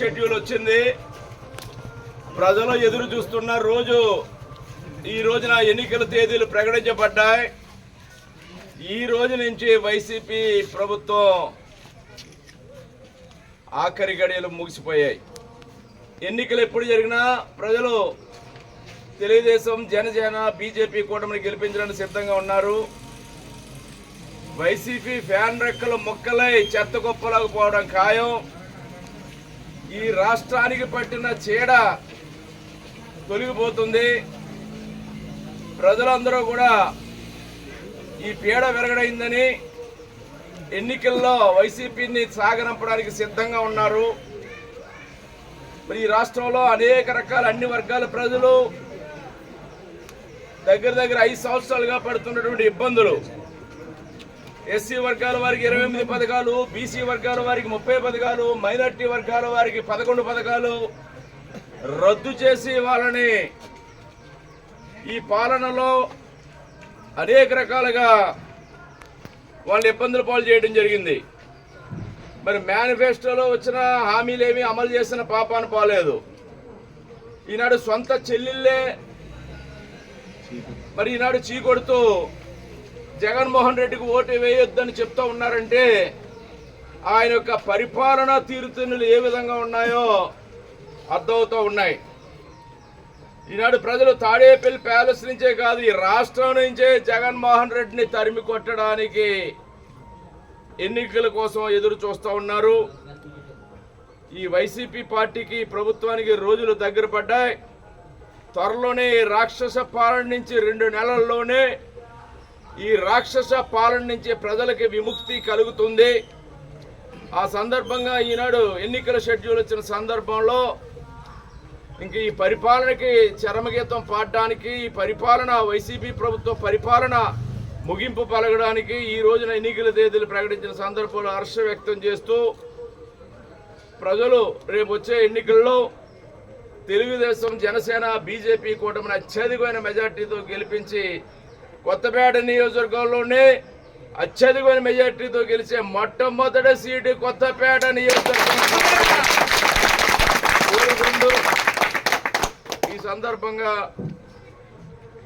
Schedule వచ్చింది. ప్రజలు ఎదురు చూస్తున్న రోజు ఈ రోజున ఎన్నికల తేదీలు ప్రకటించబడ్డాయి. ఈ రోజు నుంచి వైసీపీ ప్రభుత్వం ఆఖరి గడియలు ముగిసిపోయాయి. ఎన్నికలు ఎప్పుడు జరిగినా ప్రజలు తెలుగుదేశం జనసేన బీజేపీ కూటమిని గెలిపించడానికి సిద్ధంగా ఉన్నారు. వైసీపీ ఫ్యాన్ రెక్కలు మొక్కలై చెత్త కుప్పలకు పోవడం ఖాయం. ఈ రాష్ట్రానికి పట్టిన చీడ తొలగిపోతుంది. ప్రజలందరూ కూడా ఈ పీడ విరగడైందని ఎన్నికల్లో వైసీపీని సాగనంపడానికి సిద్ధంగా ఉన్నారు. మరి ఈ రాష్ట్రంలో అనేక రకాల అన్ని వర్గాల ప్రజలు దగ్గర దగ్గర ఐదు సంవత్సరాలుగా పడుతున్నటువంటి ఇబ్బందులు. ఎస్సీ వర్గాల వారికి ఇరవై ఎనిమిది పథకాలు బీసీ వర్గాల వారికి ముప్పై పథకాలు మైనార్టీ వర్గాల వారికి పదకొండు పథకాలు రద్దు చేసి వాళ్ళని ఈ పాలనలో అనేక రకాలుగా వాళ్ళు ఇబ్బందులు పాలు చేయడం జరిగింది. మరి మేనిఫెస్టోలో వచ్చిన హామీలేమి అమలు చేసిన పాపాన పోలేదు. ఈనాడు సొంత చెల్లెళ్ళే మరి ఈనాడు చీకొడుతూ జగన్మోహన్ రెడ్డికి ఓటు వేయొద్దని చెప్తా ఉన్నారంటే ఆయన యొక్క పరిపాలనా తీరుతెన్నులు ఏ విధంగా ఉన్నాయో అర్థమవుతూ ఉన్నాయి. ఈనాడు ప్రజలు తాడేపల్లి ప్యాలెస్ నుంచే కాదు ఈ రాష్ట్రం నుంచే జగన్మోహన్ రెడ్డిని తరిమి కొట్టడానికి ఎన్నికల కోసం ఎదురు చూస్తూ ఉన్నారు. ఈ వైసీపీ పార్టీకి ప్రభుత్వానికి రోజులు దగ్గర పడ్డాయి. త్వరలోనే రాక్షస పాలన నుంచి రెండు నెలల్లోనే ఈ రాక్షస పాలన నుంచి ప్రజలకి విముక్తి కలుగుతుంది. ఆ సందర్భంగా ఈనాడు ఎన్నికల షెడ్యూల్ వచ్చిన సందర్భంలో ఇంక ఈ పరిపాలనకి చరమగీతం పాడడానికి ఈ పరిపాలన వైసీపీ ప్రభుత్వం పరిపాలన ముగింపు పలగడానికి ఈ రోజున ఎన్నికల తేదీలు ప్రకటించిన సందర్భంలో హర్ష వ్యక్తం చేస్తూ ప్రజలు రేపు వచ్చే ఎన్నికల్లో తెలుగుదేశం జనసేన బీజేపీ కూటమిని అత్యధికమైన మెజార్టీతో గెలిపించి కొత్తపేట నియోజకవర్గంలోనే అత్యధికమైన మెజార్టీతో గెలిచే మొట్టమొదటి సీటు కొత్తపేట నియోజకవర్గం. ఈ సందర్భంగా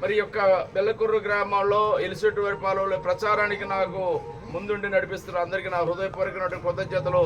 మరి యొక్క బెల్లకుర్రు గ్రామంలో ఎలిసెట్టు వరిపాలలో ప్రచారానికి నాకు ముందుండి నడిపిస్తున్న అందరికీ నా హృదయపూర్వకమైన కృతజ్ఞతలు.